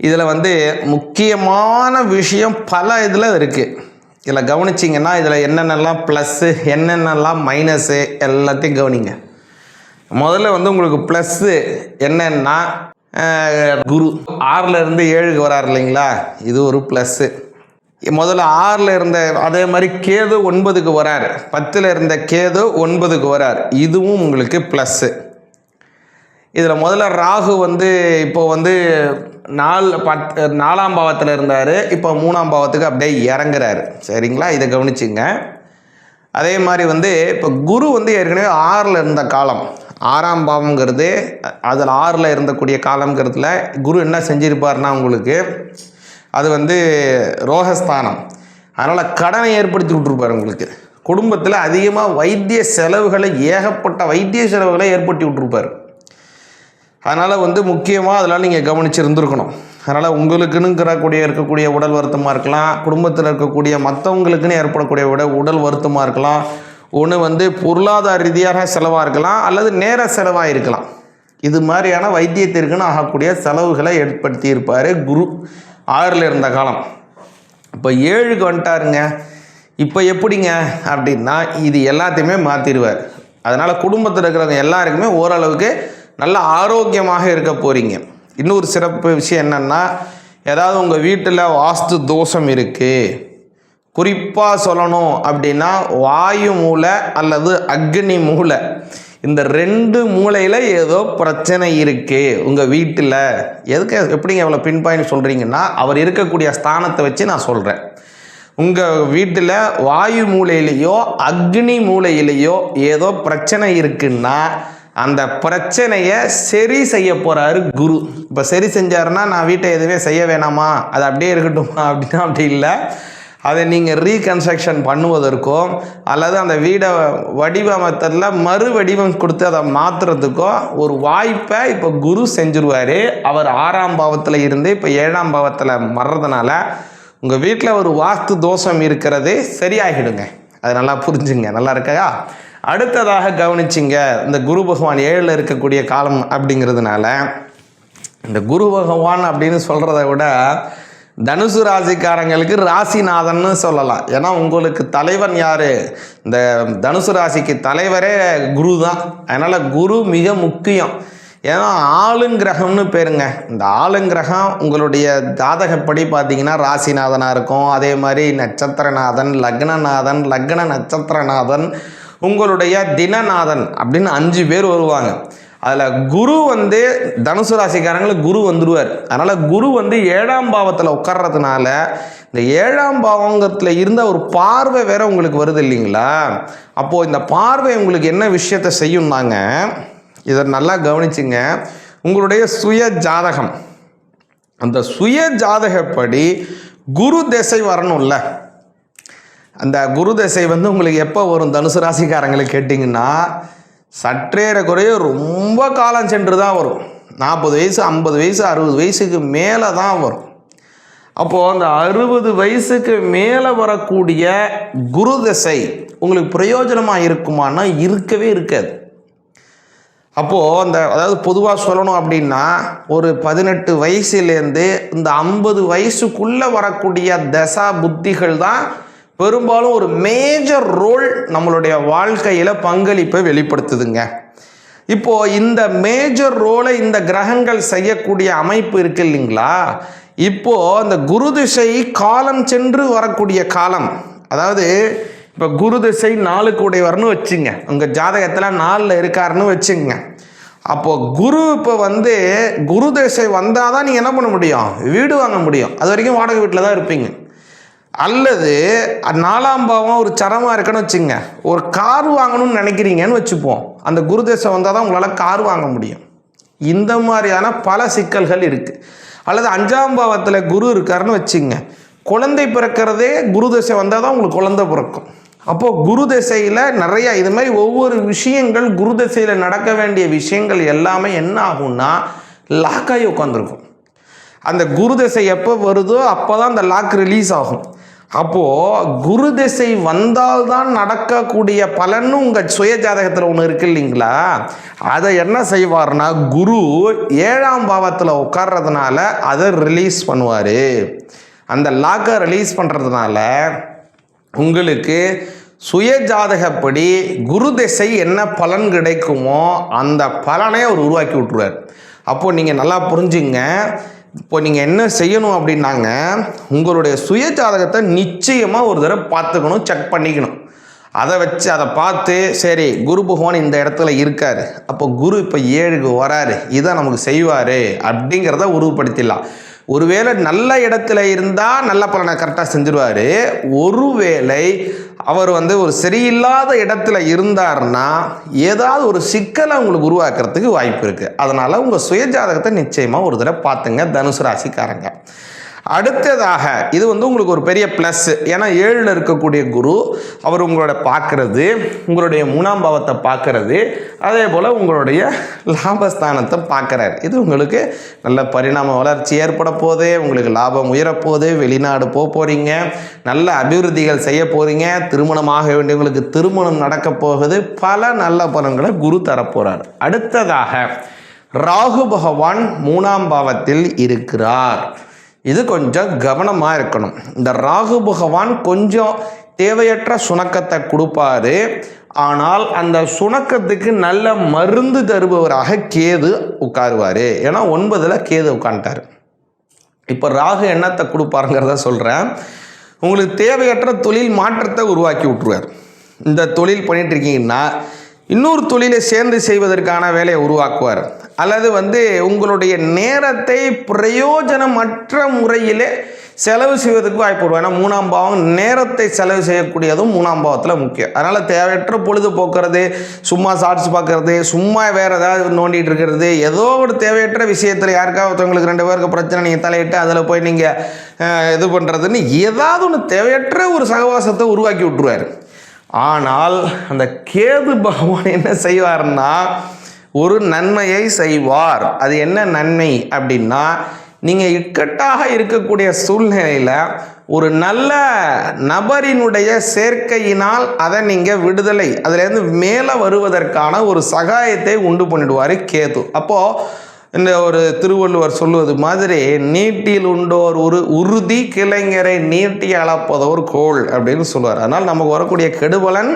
இதில் வந்து முக்கியமான விஷயம் பல இதில் இருக்குது இதில் கவனிச்சிங்கன்னா இதில் என்னென்னலாம் ப்ளஸ்ஸு என்னென்னலாம் மைனஸு எல்லாத்தையும் கவனிங்க. முதல்ல வந்து உங்களுக்கு ப்ளஸ்ஸு என்னென்னா குரு. ஆறில் இருந்து ஏழுக்கு வரார் இல்லைங்களா? இது ஒரு ப்ளஸ்ஸு முதல்ல ஆறில் இருந்த அதே மாதிரி கேது ஒன்பதுக்கு வரார். பத்தில் இருந்த கேது ஒன்பதுக்கு வரார். இதுவும் உங்களுக்கு ப்ளஸ்ஸு இதில் முதல்ல ராகு வந்து இப்போ வந்து நாலு பத் நாலாம் பாவத்தில் இருந்தார். இப்போ மூணாம் பாவத்துக்கு அப்படியே இறங்குறாரு. சரிங்களா? இதை கவனிச்சுங்க. அதே மாதிரி வந்து இப்போ குரு வந்து ஏற்கனவே ஆறில் இருந்த காலம். ஆறாம் பாவங்கிறது அதில் ஆறில் இருந்தக்கூடிய காலங்கிறதுல குரு என்ன செஞ்சிருப்பார்னா உங்களுக்கு அது வந்து ரோகஸ்தானம். அதனால் கடனை ஏற்படுத்தி விட்ருப்பார் உங்களுக்கு. குடும்பத்தில் அதிகமாக வைத்திய செலவுகளை ஏகப்பட்ட வைத்திய செலவுகளை ஏற்படுத்தி விட்ருப்பார் அதனால் வந்து முக்கியமாக அதெல்லாம் நீங்கள் கவனிச்சிருந்துருக்கணும். அதனால் உங்களுக்குன்னுங்கிறக்கூடிய இருக்கக்கூடிய உடல் வருத்தமாக இருக்கலாம். குடும்பத்தில் இருக்கக்கூடிய மற்றவங்களுக்குன்னு ஏற்படக்கூடிய உட உடல் வருத்தமாக இருக்கலாம். ஒன்று வந்து பொருளாதார ரீதியாக செலவாக இருக்கலாம் அல்லது நேர செலவாக இருக்கலாம். இது மாதிரியான வைத்தியத்திற்குன்னு ஆகக்கூடிய செலவுகளை ஏற்படுத்தி இருப்பார் குரு. ஆறில் இருந்த காலம். இப்போ ஏழுக்கு வந்துட்டாருங்க. இப்போ எப்படிங்க? அப்படின்னா இது எல்லாத்தையுமே மாற்றிடுவார் அதனால் குடும்பத்தில் இருக்கிறவங்க எல்லாருக்குமே ஓரளவுக்கு நல்ல ஆரோக்கியமாக இருக்க போகிறீங்க இன்னொரு சிறப்பு விஷயம் என்னென்னா ஏதாவது உங்கள் வீட்டில் வாஸ்து தோஷம் இருக்குது குறிப்பாக சொல்லணும் அப்படின்னா வாயு மூலை அல்லது அக்னி மூளை. இந்த ரெண்டு மூலையில் ஏதோ பிரச்சனை இருக்குது உங்கள் வீட்டில். எதுக்கு எப்படிங்க எவ்வளோ பின் பாயிண்ட் சொல்கிறீங்கன்னா அவர் இருக்கக்கூடிய ஸ்தானத்தை வச்சு நான் சொல்கிறேன் உங்கள் வீட்டில் வாயு மூலையிலேயோ அக்னி மூலையிலேயோ ஏதோ பிரச்சனை இருக்குன்னா அந்த பிரச்சனையை சரி செய்ய போகிறாரு குரு. இப்போ சரி செஞ்சாருன்னா நான் வீட்டை எதுவுமே செய்ய வேணாமா? அது அப்படியே இருக்கட்டுமா? அப்படின்னா அப்படி இல்லை. அதை நீங்கள் ரீகன்ஸ்ட்ரக்ஷன் பண்ணுவதற்கோ அல்லது அந்த வீடை வடிவமைத்ததில் மறு வடிவம் கொடுத்து அதை மாற்றுறதுக்கோ ஒரு வாய்ப்பை இப்போ குரு செஞ்சுருவார். அவர் ஆறாம் பாவத்தில் இருந்து இப்போ ஏழாம் பாவத்தில் மறதுனால உங்கள் வீட்டில் ஒரு வாஸ்து தோஷம் இருக்கிறது சரியாகிடுங்க. அது நல்லா புரிஞ்சுங்க. நல்லா இருக்கா அடுத்ததாக கவனிச்சிங்க இந்த குரு பகவான் ஏழில் இருக்கக்கூடிய காலம் அப்படிங்கிறதுனால இந்த குரு பகவான் அப்படின்னு சொல்கிறத விட தனுசு ராசிக்காரங்களுக்கு ராசிநாதன்னு சொல்லலாம். ஏன்னா உங்களுக்கு தலைவன் யார்? இந்த தனுசு ராசிக்கு தலைவரே குரு தான் அதனால் குரு மிக முக்கியம். ஏன்னா ஆளுங்கிரகம்னு பேருங்க. இந்த ஆளுங்கிரகம் உங்களுடைய ஜாதகப்படி பார்த்தீங்கன்னா ராசிநாதனாக இருக்கும். அதே மாதிரி நட்சத்திரநாதன் லக்னநாதன் லக்ன நட்சத்திரநாதன் உங்களுடைய தினநாதன் அப்படின்னு அஞ்சு பேர் வருவாங்க. அதில் குரு வந்து தனுசு ராசிக்காரங்களுக்கு குரு வந்துடுவார் அதனால் குரு வந்து ஏழாம் பாவத்தில் உட்கார்றதுனால இந்த ஏழாம் பாவங்கத்தில் இருந்த ஒரு பார்வை வேற உங்களுக்கு வருது இல்லைங்களா? அப்போது இந்த பார்வை உங்களுக்கு என்ன விஷயத்தை செய்யும்னாங்க? இதை நல்லா கவனிச்சுங்க. உங்களுடைய சுய ஜாதகம். அந்த சுய ஜாதகப்படி குரு திசை வரணும்ல. அந்த குரு தசை வந்து உங்களுக்கு எப்போ வரும்? தனுசு ராசிக்காரங்களை கேட்டிங்கன்னா சற்றேற குறைய ரொம்ப காலம் சென்று தான் வரும். நாற்பது வயசு ஐம்பது வயசு அறுபது வயசுக்கு மேலே தான் வரும். அப்போது அந்த அறுபது வயசுக்கு மேலே வரக்கூடிய குரு தசை உங்களுக்கு பிரயோஜனமாக இருக்குமானா இருக்கவே இருக்காது. அப்போது அந்த அதாவது பொதுவாக சொல்லணும் அப்படின்னா ஒரு பதினெட்டு வயசுலேருந்து இந்த ஐம்பது வயசுக்குள்ளே வரக்கூடிய தசா புத்திகள் தான் பெரும்பாலும் ஒரு மேஜர் ரோல் நம்மளுடைய வாழ்க்கையில் பங்களிப்பை வெளிப்படுத்துதுங்க. இப்போ இந்த மேஜர் ரோலை இந்த கிரகங்கள் செய்யக்கூடிய அமைப்பு இருக்கு இல்லைங்களா? இப்போ அந்த குரு திசை காலம் சென்று வரக்கூடிய காலம். அதாவது இப்போ குரு திசை நாளுக்கு உடையவர்னு வச்சுங்க. உங்கள் ஜாதகத்தில் நாலில் இருக்காருன்னு வச்சுங்க. அப்போ குரு இப்போ வந்து குரு திசை வந்தால் தான் நீங்கள் என்ன பண்ண முடியும்? வீடு வாங்க முடியும். அது வரைக்கும் வாடகை வீட்டில் தான் இருப்பீங்க. அல்லது நாலாம் பாவம் ஒரு சரமாக இருக்குன்னு வச்சுங்க. ஒரு கார் வாங்கணும்னு நினைக்கிறீங்கன்னு வச்சுப்போம். அந்த குருதேசம் வந்தால் தான் உங்களால் கார் வாங்க முடியும். இந்த மாதிரியான பல சிக்கல்கள் இருக்குது அல்லது அஞ்சாம் பாவத்தில் குரு இருக்காருன்னு வச்சுங்க. குழந்தை பிறக்கிறதே குரு தசை வந்தால் தான் உங்களுக்கு குழந்தை பிறக்கும். அப்போது குரு தசையில் நிறையா இது மாதிரி ஒவ்வொரு விஷயங்கள் குரு தசையில் நடக்க வேண்டிய விஷயங்கள் எல்லாமே என்ன ஆகும்னா லாக்காகி உட்காந்துருக்கும் அந்த குரு தசை எப்போ வருதோ அப்போ தான் அந்த லாக் ரிலீஸ் ஆகும். அப்போது குரு திசை வந்தால்தான் நடக்கக்கூடிய பலன்னு உங்கள் சுய ஜாதகத்தில் ஒன்று இருக்கு இல்லைங்களா? அதை என்ன செய்வார்னா குரு ஏழாம் பாவத்தில் உட்கார்றதுனால அதை ரிலீஸ் பண்ணுவார். அந்த லாக்கை ரிலீஸ் பண்ணுறதுனால உங்களுக்கு சுய ஜாதகப்படி குரு திசை என்ன பலன் கிடைக்குமோ அந்த பலனை அவர் உருவாக்கி விட்டுருவார். அப்போது நீங்கள் நல்லா புரிஞ்சுங்க இப்போ நீங்கள் என்ன செய்யணும் அப்படின்னாங்க உங்களுடைய சுய ஜாதகத்தை நிச்சயமாக ஒரு தடவை பார்த்துக்கணும் செக் பண்ணிக்கணும். அதை வச்சு அதை பார்த்து சரி குரு பகவான் இந்த இடத்துல இருக்கார். அப்போ குரு இப்போ ஏழுக்கு வராரு. இதை நமக்கு செய்வார் அப்படிங்கிறத உருவப்படுத்திடலாம் ஒருவேளை நல்ல இடத்துல இருந்தால் நல்ல பலனை கரெக்டாக செஞ்சிருவார். ஒருவேளை அவர் வந்து ஒரு சரியில்லாத இடத்துல இருந்தார்னா ஏதாவது ஒரு சிக்கலை உங்களுக்கு உருவாக்குறதுக்கு வாய்ப்பு இருக்குது அதனால் உங்கள் சுயஜாதகத்தை நிச்சயமாக ஒரு தடவை பார்த்துங்க தனுசு ராசிக்காரங்க. அடுத்ததாக இது வந்து உங்களுக்கு ஒரு பெரிய ப்ளஸ் ஏன்னா ஏழில் இருக்கக்கூடிய குரு அவர் உங்களோட பார்க்கறது உங்களுடைய மூணாம் பாவத்தை பார்க்கறது அதே போல் உங்களுடைய லாபஸ்தானத்தை பார்க்குறாரு. இது உங்களுக்கு நல்ல பரிணாம வளர்ச்சி ஏற்பட போகுது உங்களுக்கு லாபம் உயரப்போகுது வெளிநாடு போக போகிறீங்க நல்ல அபிவிருத்திகள் செய்ய போகிறீங்க திருமணமாக வேண்டியவங்களுக்கு திருமணம் நடக்க போகுது பல நல்ல பலன்களை குரு தரப்போகிறார் அடுத்ததாக ராகு பகவான் மூணாம் பாவத்தில் இருக்கிறார். இது கொஞ்சம் கவனமாக இருக்கணும். இந்த ராகு பகவான் கொஞ்சம் தேவையற்ற சுணக்கத்தை கொடுப்பாரு. ஆனால் அந்த சுணக்கத்துக்கு நல்ல மருந்து தருபவராக கேது உட்காருவார். ஏன்னா ஒன்பதில் கேது உட்காந்துட்டார் இப்போ ராகு என்னத்தை கொடுப்பாருங்கிறத சொல்கிறேன் உங்களுக்கு தேவையற்ற தொழில் மாற்றத்தை உருவாக்கி விட்ருவார் இந்த தொழில் பண்ணிட்டு இருக்கீங்கன்னா இன்னொரு தொழிலை சேர்ந்து செய்வதற்கான வேலையை உருவாக்குவார். அல்லது வந்து உங்களுடைய நேரத்தை பிரயோஜனமற்ற முறையிலே செலவு செய்வதற்கு வாய்ப்பு வரும் ஏன்னா மூணாம் பாவம் நேரத்தை செலவு செய்யக்கூடியதும் மூணாம் பாவத்தில் முக்கியம். அதனால் தேவையற்ற பொழுது போக்குறது சும்மா ஷார்ட்ஸ் பார்க்கறது சும்மா வேறு ஏதாவது நோண்டிகிட்டு இருக்கிறது ஏதோ ஒரு தேவையற்ற விஷயத்தில் யாருக்காவது ஒருத்தவங்களுக்கு ரெண்டு பேருக்கு பிரச்சனை நீங்கள் தலையிட்டு அதில் போய் நீங்கள் இது பண்ணுறதுன்னு ஏதாவது ஒன்று தேவையற்ற ஒரு சகவாசத்தை உருவாக்கி விட்டுருவார். ஆனால் அந்த கேது பகவான் என்ன செய்வார்னா ஒரு நன்மையை செய்வார். அது என்ன நன்மை அப்படின்னா நீங்கள் இக்கட்டாக இருக்கக்கூடிய சூழ்நிலையில் ஒரு நல்ல நபரினுடைய சேர்க்கையினால் அதை நீங்கள் விடுதலை அதுலேருந்து மேலே வருவதற்கான ஒரு சகாயத்தை உண்டு பண்ணிடுவார் கேது. அப்போது இந்த ஒரு திருவள்ளுவர் சொல்லுவது மாதிரி நீட்டில் உண்டோர் ஒரு உறுதி கிளைஞரை நீட்டி அளப்பதோர் கோள் அப்படின்னு சொல்லுவார். அதனால் நமக்கு வரக்கூடிய கெடுபலன்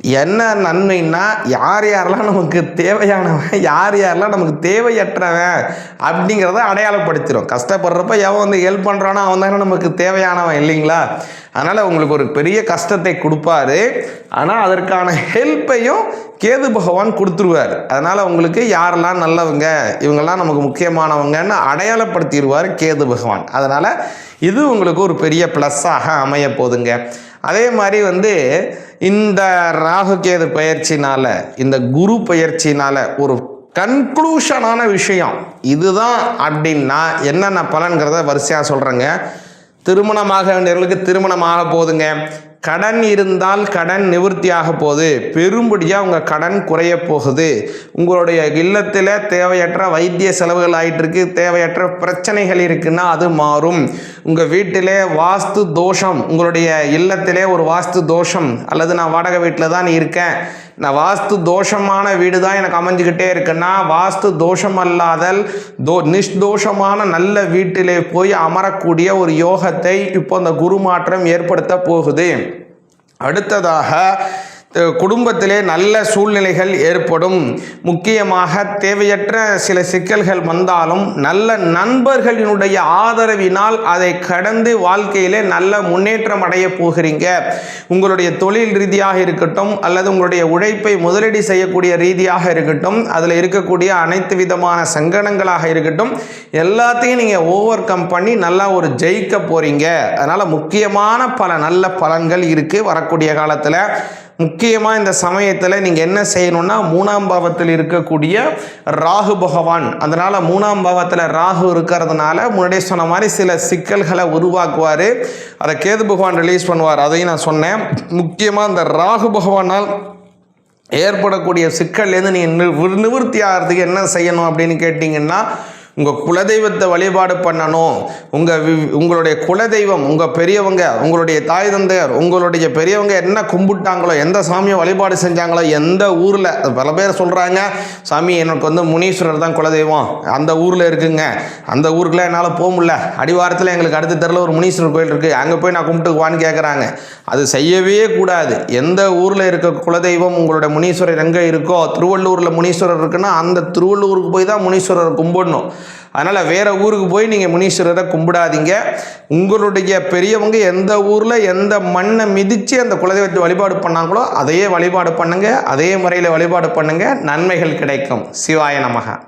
என்ன நன்மைன்னா யார் யாரெல்லாம் நமக்கு தேவையானவன் யார் யாரெல்லாம் நமக்கு தேவையற்றவன் அப்படிங்கிறத அடையாளப்படுத்திடும் கஷ்டப்படுறப்ப எவன் வந்து ஹெல்ப் பண்ணுறானோ அவன் தானே நமக்கு தேவையானவன் இல்லைங்களா? அதனால் உங்களுக்கு ஒரு பெரிய கஷ்டத்தை கொடுப்பாரு. ஆனால் அதற்கான ஹெல்ப்பையும் கேது பகவான் கொடுத்துருவார். அதனால் உங்களுக்கு யாரெல்லாம் நல்லவங்க இவங்கெல்லாம் நமக்கு முக்கியமானவங்கன்னு அடையாளப்படுத்திடுவார் கேது பகவான். அதனால் இது உங்களுக்கு ஒரு பெரிய ப்ளஸ்ஸாக அமைய போதுங்க அதே மாதிரி வந்து இந்த ராகுகேது பயிற்சினால் பயிற்சினால இந்த குரு பயிற்சினால ஒரு கன்க்ளூஷனான விஷயம். இதுதான் அப்படின்னா என்னென்ன பலன்கிறத வரிசையாக சொல்கிறேங்க திருமணமாக வேண்டியவர்களுக்கு திருமணமாக போகுதுங்க. கடன் இருந்தால் கடன் நிவர்த்தியாக போகுது. பெரும்படியாக உங்கள் கடன் குறைய போகுது. உங்களுடைய இல்லத்தில் தேவையற்ற வைத்திய செலவுகள் ஆகிட்டுருக்கு தேவையற்ற பிரச்சனைகள் இருக்குன்னா அது மாறும். உங்கள் வீட்டிலே வாஸ்து தோஷம் உங்களுடைய இல்லத்திலே ஒரு வாஸ்து தோஷம். அல்லது நான் வாடகை வீட்டில் தான் இருக்கேன். நான் வாஸ்து தோஷமான வீடு தான் எனக்கு அமைஞ்சுக்கிட்டே இருக்குன்னா வாஸ்து தோஷம் அல்லாதல் தோ நிஷ்தோஷமான நல்ல வீட்டிலே போய் அமரக்கூடிய ஒரு யோகத்தை இப்போ அந்த குரு மாற்றம் ஏற்படுத்த போகுது. அடுத்ததாக குடும்பத்திலே நல்ல சூழ்நிலைகள் ஏற்படும். முக்கியமாக தேவையற்ற சில சிக்கல்கள் வந்தாலும் நல்ல நண்பர்களினுடைய ஆதரவினால் அதை கடந்து வாழ்க்கையிலே நல்ல முன்னேற்றம் அடைய போகிறீங்க. உங்களுடைய தொழில் ரீதியாக இருக்கட்டும் அல்லது உங்களுடைய உழைப்பை முதலீடு செய்யக்கூடிய ரீதியாக இருக்கட்டும் அதில் இருக்கக்கூடிய அனைத்து விதமான சங்கடங்களாக இருக்கட்டும் எல்லாத்தையும் நீங்கள் ஓவர் கம் பண்ணி நல்லா ஒரு ஜெயிக்க போகிறீங்க அதனால் முக்கியமான பல நல்ல பலன்கள் இருக்குது வரக்கூடிய காலத்தில். முக்கியமாக இந்த சமயத்தில் நீங்கள் என்ன செய்யணும்னா மூணாம் பாவத்தில் இருக்கக்கூடிய ராகு பகவான். அதனால் மூணாம் பாவத்தில் ராகு இருக்கிறதுனால முன்னாடியே சொன்ன மாதிரி சில சிக்கல்களை உருவாக்குவார். அதை கேது பகவான் ரிலீஸ் பண்ணுவார். அதையும் நான் சொன்னேன். முக்கியமாக இந்த ராகு பகவானால் ஏற்படக்கூடிய சிக்கல்லேருந்து நீங்கள் நிவர்த்தி ஆகிறதுக்கு என்ன செய்யணும் அப்படின்னு கேட்டிங்கன்னா உங்கள் குலதெய்வத்தை வழிபாடு பண்ணணும். உங்கள் உங்களுடைய குலதெய்வம் உங்கள் பெரியவங்க உங்களுடைய தாய் தந்தையர் உங்களுடைய பெரியவங்க என்ன கும்பிட்டாங்களோ எந்த சாமியை வழிபாடு செஞ்சாங்களோ எந்த ஊரில் பல பேர் சொல்கிறாங்க சாமி எனக்கு வந்து முனீஸ்வரர் தான் குலதெய்வம். அந்த ஊரில் இருக்குங்க. அந்த ஊருக்குலாம் என்னால் போக முடியல. அடிவாரத்தில் எங்களுக்கு அடுத்த தெருவில் ஒரு முனீஸ்வரர் கோயில் இருக்குது அங்கே போய் நான் கும்பிட்டுக்குவான்னு கேட்குறாங்க அது செய்யவே கூடாது. எந்த ஊரில் இருக்க குலதெய்வம் உங்களுடைய முனீஸ்வரர் எங்கே இருக்கோ திருவள்ளூரில் முனீஸ்வரர் இருக்குன்னா அந்த திருவள்ளூருக்கு போய் தான் முனீஸ்வரரை கும்பிடணும். அதனால் வேறு ஊருக்கு போய் நீங்கள் முனீஸ்வரரை கும்பிடாதீங்க. உங்களுடைய பெரியவங்க எந்த ஊரில் எந்த மண்ணை மிதித்து அந்த குலதெய்வத்தை வழிபாடு பண்ணாங்களோ அதையே வழிபாடு பண்ணுங்கள் அதே முறையில் வழிபாடு பண்ணுங்கள் நன்மைகள் கிடைக்கும். சிவாய நமக.